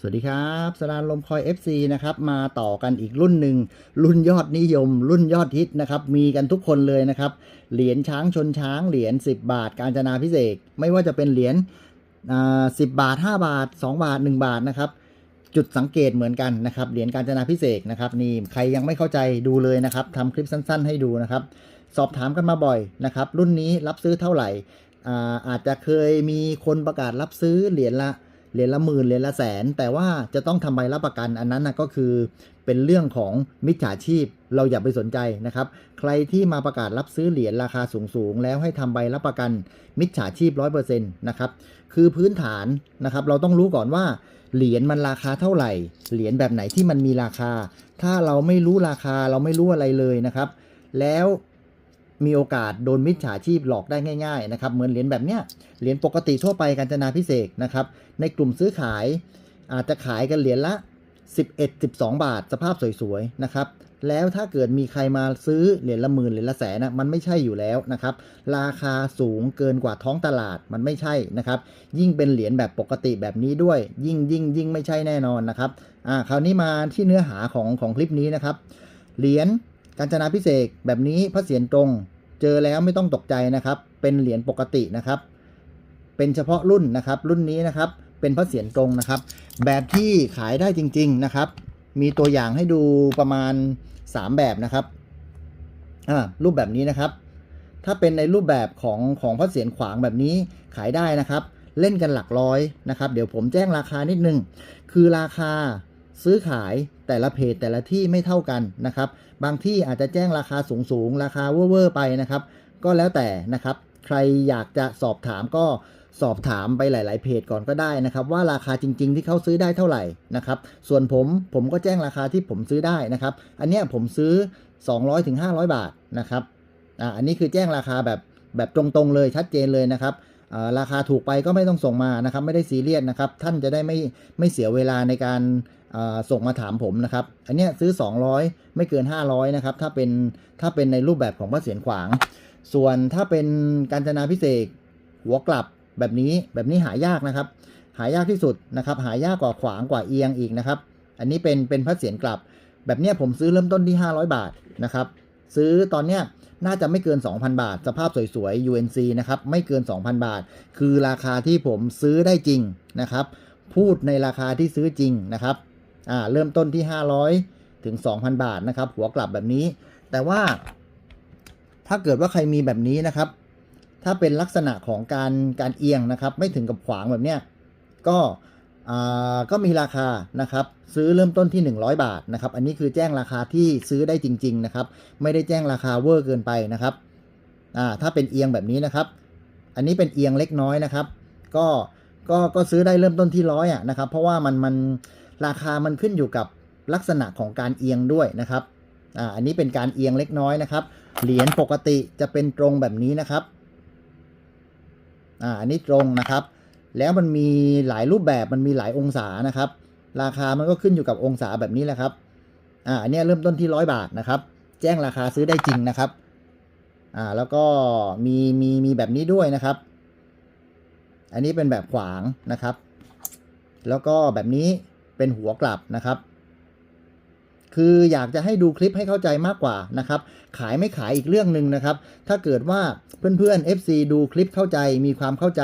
สวัสดีครับสรานลมคอย FC นะครับ มาต่อกันอีกรุ่นหนึ่ง รุ่นยอดนิยม รุ่นยอดฮิตนะครับ มีกันทุกคนเลยนะครับ เหรียญช้างชนช้าง เหรียญ10 บาท การจนาพิเศษ ไม่ว่าจะเป็นเหรียญสิบบาท 5 บาท 2 บาท 1 บาทนะครับ จุดสังเกตเหมือนกันนะครับ เหรียญการจนาพิเศษนะครับนี่ใครยังไม่เข้าใจดูเลยนะครับทำคลิปสั้น ๆ ให้ดูนะครับ สอบถามกันมาบ่อยนะครับ รุ่นนี้รับซื้อเท่าไหร่อาอาจจะเคยมีคนประกาศรับซื้อเหรียญละ เหรียญละหมื่นเหรียญละแสน แต่ว่าจะต้องทำใบรับประกันอันนั้นนะก็คือเป็นเรื่องของมิจฉาชีพเราอย่าไปสนใจนะครับ ใครที่มาประกาศรับซื้อเหรียญราคาสูงๆ แล้วให้ทำใบรับประกันมิจฉาชีพ100%นะครับคือพื้นฐานนะครับ เราต้องรู้ก่อนว่าเหรียญมันราคาเท่าไหร่ เหรียญแบบไหนที่มันมีราคา ถ้าเราไม่รู้ราคาเราไม่รู้อะไรเลยนะครับ แล้ว มีโอกาสโดนมิจฉาชีพหลอกได้ง่าย ๆ นะครับ เหมือนเหรียญแบบเนี้ยเหรียญปกติทั่วไปการจนาพิเศษนะครับ ในกลุ่มซื้อขายอาจจะขายกันเหรียญละ 11 12 บาท สภาพสวยๆนะครับแล้วถ้าเกิดมีใครมาซื้อเหรียญละหมื่นเหรียญละแสนนะมันไม่ใช่อยู่แล้วนะครับ ราคาสูงเกินกว่าท้องตลาดมันไม่ใช่นะครับ ยิ่งเป็นเหรียญแบบปกติแบบนี้ด้วย ยิ่งยิ่งยิ่งไม่ใช่แน่นอนนะครับอ่าคราวนี้มาที่เนื้อหาของของคลิปนี้นะครับเหรียญ การจนาพิเศษแบบนี้พระเศียรตรง เจอแล้วไม่ต้องตกใจนะครับ เป็นเหรียญปกตินะครับ เป็นเฉพาะรุ่นนะครับ รุ่นนี้นะครับ เป็นพระเศียรตรงนะครับ แบบที่ขายได้จริง ๆนะครับ มีตัวอย่างให้ดูประมาณ 3 แบบนะครับอ่ารูปแบบนี้นะครับ ถ้าเป็นในรูปแบบของของพระเศียรขวางแบบนี้ขายได้นะครับ เล่นกันหลักร้อยนะครับ เดี๋ยวผมแจ้งราคานิดนึง คือราคา ซื้อขายแต่ละเพจแต่ละที่ไม่เท่ากันนะครับ บางที่อาจจะแจ้งราคาสูงสูงๆราคาเว่อร์ไปนะครับ ก็แล้วแต่นะครับ ใครอยากจะสอบถามก็สอบถามไปหลาย ๆ เพจก่อนก็ได้นะครับ ว่าราคาจริง ๆ ที่เขาซื้อได้เท่าไหร่นะครับ ส่วนผมผมก็แจ้งราคาที่ผมซื้อได้นะครับ อันเนี้ยผมซื้อ 200ถึง500 บาทนะครับอ่าอันนี้คือแจ้งราคาแบบแบบตรงๆเลยชัดเจนเลยนะครับ ราคาถูกไปก็ไม่ต้องส่งมานะครับ ไม่ได้ซีเรียสนะครับ ท่านจะได้ไม่ไม่เสียเวลาในการส่งมาถามผมนะครับ อันนี้ซื้อ 200 ไม่เกิน 500 นะครับ ถ้าเป็นถ้าเป็นในรูปแบบของพระเศียรขวาง ส่วนถ้าเป็นการจนาพิเศษหัวกลับแบบนี้แบบนี้หายากนะครับ หายากที่สุดนะครับ หายากกว่าขวางกว่าเอียงอีกนะครับ อันนี้เป็นเป็นพระเศียรกลับ แบบนี้ผมซื้อเริ่มต้นที่ 500 บาทนะครับ ซื้อตอนเนี้ย น่าจะไม่เกิน 2,000 บาท สภาพสวยๆ UNC นะครับ ไม่เกิน 2,000 บาท คือราคาที่ผมซื้อได้จริงนะครับ พูดในราคาที่ซื้อจริงนะครับ อ่า เริ่มต้นที่ 500 ถึง 2,000 บาทนะครับ หัวกลับแบบนี้ แต่ว่า ถ้าเกิดว่าใครมีแบบนี้นะครับ ถ้าเป็นลักษณะของการการเอียงนะครับ ไม่ถึงกับขวางแบบเนี้ย ก็ ก็มีราคานะครับซื้อเริ่มต้นที่ 100 บาทนะครับอันนี้คือแจ้งราคาที่ซื้อได้จริง ๆ นะครับ ไม่ได้แจ้งราคาเวอร์เกินไปนะครับถ้าเป็นเอียงแบบนี้นะครับ อันนี้เป็นเอียงเล็กน้อยนะครับ ก็ก็ก็ซื้อได้เริ่มต้นที่ร้อยอะนะครับ เพราะว่ามันมันราคามันขึ้นอยู่กับลักษณะของการเอียงด้วยนะครับอ่าอันนี้เป็นการเอียงเล็กน้อยนะครับ เหรียญปกติจะเป็นตรงแบบนี้นะครับอ่าอันนี้ตรงนะครับ แล้วมันมีหลายรูปแบบมันมีหลายองศานะครับ ราคามันก็ขึ้นอยู่กับองศาแบบนี้แหละครับอ่าอันเนี้ยเริ่มต้นที่ร้อยบาทนะครับ แจ้งราคาซื้อได้จริงนะครับอ่าแล้วก็มีมีมีแบบนี้ด้วยนะครับ อันนี้เป็นแบบขวางนะครับ แล้วก็แบบนี้เป็นหัวกลับนะครับ คืออยากจะให้ดูคลิปให้เข้าใจมากกว่านะครับ ขายไม่ขายอีกเรื่องหนึ่งนะครับ ถ้าเกิดว่าเพื่อนๆ FC ดูคลิปเข้าใจ มีความเข้าใจ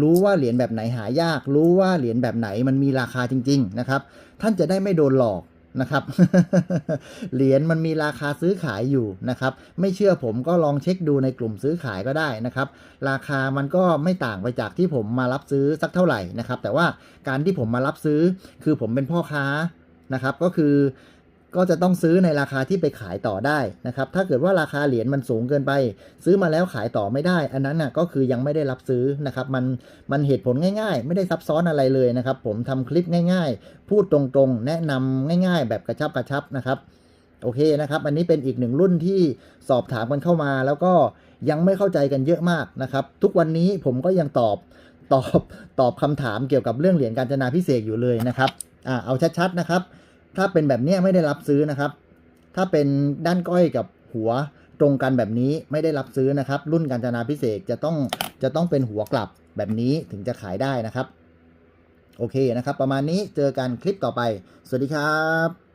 รู้ว่าเหรียญแบบไหนหายาก รู้ว่าเหรียญแบบไหนมันมีราคาจริง ๆ นะครับ ท่านจะได้ไม่โดนหลอกนะครับ เหรียญมันมีราคาซื้อขายอยู่นะครับ ไม่เชื่อผมก็ลองเช็คดูในกลุ่มซื้อขายก็ได้นะครับ ราคามันก็ไม่ต่างไปจากที่ผมมารับซื้อสักเท่าไหร่นะครับ แต่ว่าการที่ผมมารับซื้อคือผมเป็นพ่อค้านะครับ ก็คือ ก็จะต้องซื้อในราคาที่ไปขายต่อได้นะครับ ถ้าเกิดว่าราคาเหรียญมันสูงเกินไป ซื้อมาแล้วขายต่อไม่ได้ อันนั้นน่ะก็คือยังไม่ได้รับซื้อนะครับ มันมันเหตุผลง่าย ๆ ไม่ได้ซับซ้อนอะไรเลยนะครับ ผมทำคลิปง่าย ๆ พูดตรงๆ แนะนำง่าย ๆ แบบกระชับกระชับนะครับ โอเคนะครับ อันนี้เป็นอีกหนึ่งรุ่นที่สอบถามกันเข้ามา แล้วก็ยังไม่เข้าใจกันเยอะมากนะครับ ทุกวันนี้ผมก็ยังตอบตอบตอบคำถามเกี่ยวกับเรื่องเหรียญการจนาพิเศษอยู่เลยนะครับอ่าเอาชัดๆนะครับ ถ้าเป็นแบบนี้ไม่ได้รับซื้อนะครับ ถ้าเป็นด้านก้อยกับหัวตรงกันแบบนี้ไม่ได้รับซื้อนะครับ รุ่นการจนาพิเศษจะต้องจะต้องเป็นหัวกลับแบบนี้ถึงจะขายได้นะครับ โอเคนะครับ ประมาณนี้เจอกันคลิปต่อไป สวัสดีครับ